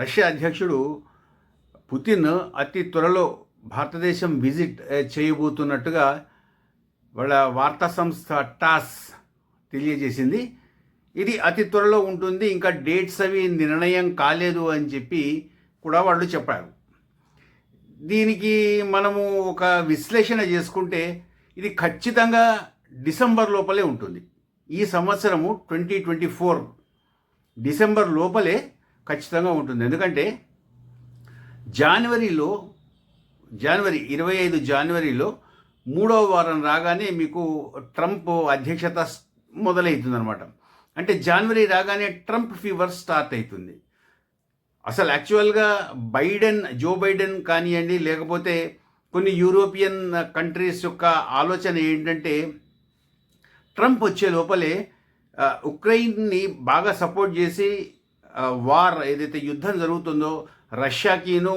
Russia అధ్యక్షుడు Putin అతి త్వరలో భారతదేశం విజిట్ చేయబోతున్నట్టుగా వాళ్ళ వార్తా సంస్థ టాస్ తెలియజేసింది. ఇది అతి త్వరలో ఉంటుంది ఇంకా డేట్స్ అవి నిర్ణయం కాలేదు అని చెప్పి కూడా వాళ్ళు చెప్పారు. దీనికి మనము ఒక విశ్లేషణ చేసుకుంటే ఇది ఖచ్చితంగా డిసెంబర్ లోపలే ఉంటుంది. ఈ సంవత్సరము ట్వంటీ ట్వంటీ ఫోర్ డిసెంబర్ లోపలే ఖచ్చితంగా ఉంటుంది. ఎందుకంటే జనవరిలో జనవరి ఇరవై ఐదు జనవరిలో మూడవ వారం రాగానే మీకు ట్రంప్ అధ్యక్షత మొదలవుతుంది అనమాట అంటే జనవరి రాగానే ట్రంప్ ఫీవర్ స్టార్ట్ అవుతుంది. అసలు యాక్చువల్గా బైడెన్ జో బైడెన్ కానివ్వండి లేకపోతే కొన్ని యూరోపియన్ కంట్రీస్ యొక్క ఆలోచన ఏంటంటే ట్రంప్ వచ్చే లోపలే ఉక్రెయిన్ని బాగా సపోర్ట్ చేసి వార్ ఏదైతే యుద్ధం జరుగుతుందో రష్యాకిను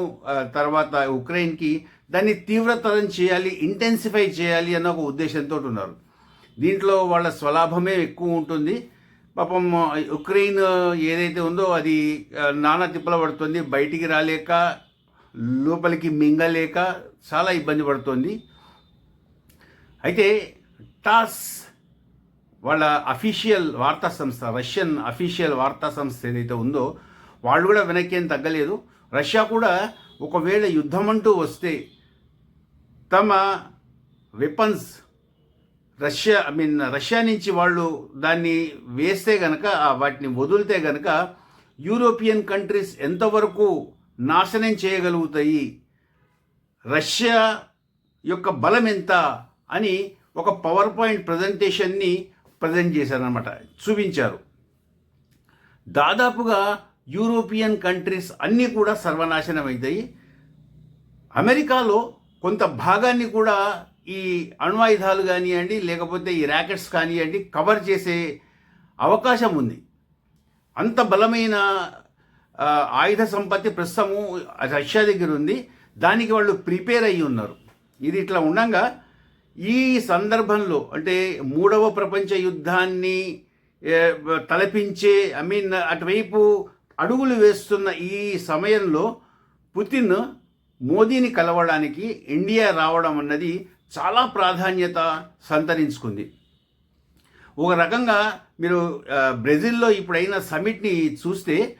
తర్వాత ఉక్రెయిన్కి దాన్ని తీవ్రతరం చేయాలి ఇంటెన్సిఫై చేయాలి అన్న ఒక ఉద్దేశంతో ఉన్నారు. దీంట్లో వాళ్ళ స్వలాభమే ఎక్కువ ఉంటుంది. పాపం ఉక్రెయిన్ ఏదైతే ఉందో అది నానా తిప్పల పడుతుంది. బయటికి రాలేక లోపలికి మింగలేక చాలా ఇబ్బంది పడుతుంది. అయితే టాస్ వాళ్ళ అఫీషియల్ వార్తా సంస్థ రష్యన్ అఫీషియల్ వార్తా సంస్థ ఏదైతే ఉందో వాళ్ళు కూడా వెనక్కి ఏం తగ్గలేదు. రష్యా కూడా ఒకవేళ యుద్ధం అంటూ వస్తే తమ weapons Russia I mean Russia నుంచి వాళ్ళు దాన్ని వేస్తే గనక వాటిని వదిలితే గనక యూరోపియన్ కంట్రీస్ ఎంతవరకు నాశనం చేయగలుగుతాయి? రష్యా యొక్క బలం ఎంత? అని ఒక పవర్ పాయింట్ ప్రజెంటేషన్ని ప్రజెంట్ చేశారనమాట చూపించారు. దాదాపుగా యూరోపియన్ కంట్రీస్ అన్నీ కూడా సర్వనాశనం అవుతాయి అమెరికాలో కొంత భాగాన్ని కూడా ఈ అణ్వాయుధాలు కానివ్వండి లేకపోతే ఈ ర్యాకెట్స్ కానివ్వండి కవర్ చేసే అవకాశం ఉంది. అంత బలమైన ఆయుధ సంపత్తి ప్రస్తుతము రష్యా దగ్గర ఉంది. దానికి వాళ్ళు ప్రిపేర్ అయ్యి ఉన్నారు. ఇది ఇట్లా ఉండగా ఈ సందర్భంలో అంటే మూడవ ప్రపంచ యుద్ధాన్ని తలపించే ఐ మీన్ అటువైపు అడుగులు వేస్తున్న ఈ సమయంలో పుతిన్ మోదీని కలవడానికి ఇండియా రావడం అన్నది చాలా ప్రాధాన్యత సంతరించుకుంది. ఒక రకంగా మీరు బ్రెజిల్లో ఇప్పుడైన సమిట్ని చూస్తే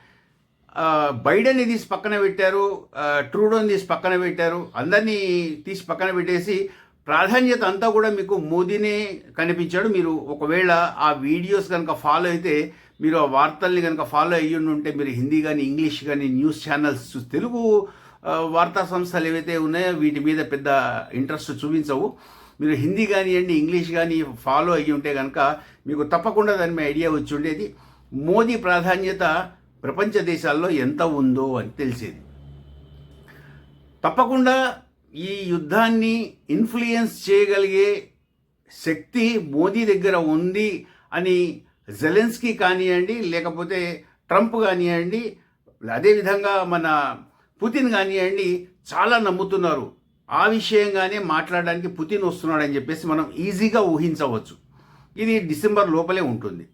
బైడెన్ని తీసి పక్కన పెట్టారు ట్రూడోని తీసి పక్కన పెట్టారు అందరినీ తీసి పక్కన పెట్టేసి ప్రాధాన్యత అంతా కూడా మీకు మోదీనే కనిపించాడు. మీరు ఒకవేళ ఆ వీడియోస్ కనుక ఫాలో అయితే మీరు ఆ వార్తల్ని కనుక ఫాలో అయ్యి ఉంటే మీరు హిందీ కానీ ఇంగ్లీష్ కానీ న్యూస్ ఛానల్స్ తెలుగు వార్తా సంస్థలు ఏవైతే ఉన్నాయో వీటి మీద పెద్ద ఇంట్రెస్ట్ చూపించవు. మీరు హిందీ కానివ్వండి ఇంగ్లీష్ కానీ ఫాలో అయ్యి ఉంటే కనుక మీకు తప్పకుండా దాని మీద ఐడియా వచ్చి ఉండేది. మోదీ ప్రాధాన్యత ప్రపంచ దేశాల్లో ఎంత ఉందో అని తెలిసేది. తప్పకుండా ఈ యుద్ధాన్ని ఇన్ఫ్లుయెన్స్ చేయగలిగే శక్తి మోదీ దగ్గర ఉంది అని జెలెన్స్కీ కానివ్వండి లేకపోతే ట్రంప్ కానివ్వండి అదేవిధంగా మన పుతిన్ కానివ్వండి చాలా నమ్ముతున్నారు. ఆ విషయంగానే మాట్లాడడానికి పుతిన్ వస్తున్నాడని చెప్పేసి మనం ఈజీగా ఊహించవచ్చు. ఇది డిసెంబర్ లోపలే ఉంటుంది.